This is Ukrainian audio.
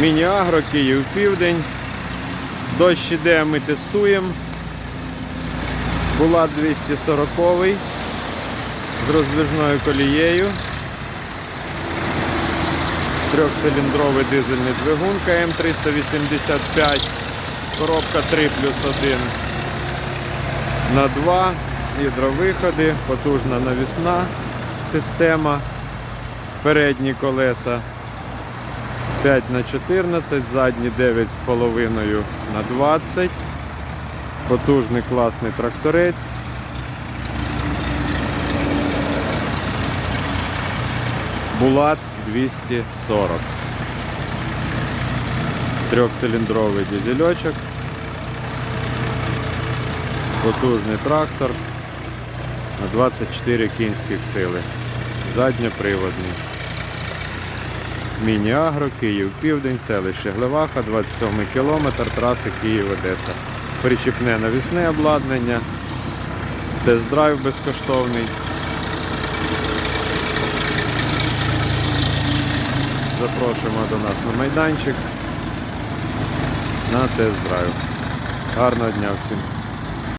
Міні-агро, Київ Південь. Дощ іде, ми тестуємо. Була 240 з роздвижною колією. Трьохциліндровий дизельний двигун КМ385, коробка 3 плюс 1 на 2, гідровиходи, потужна навісна система, передні колеса 5 на 14, задні 9,5 на 20. Потужний класний тракторець. Булат 240. Трьохциліндровий дизельочок. Потужний трактор на 24 кінських сили. Задньоприводний. Міні-агро, Київ Південь, селище Глеваха, 27 кілометр, траси Київ-Одеса. Причіпне навісне обладнання, тест-драйв безкоштовний. Запрошуємо до нас на майданчик на тест-драйв. Гарного дня всім!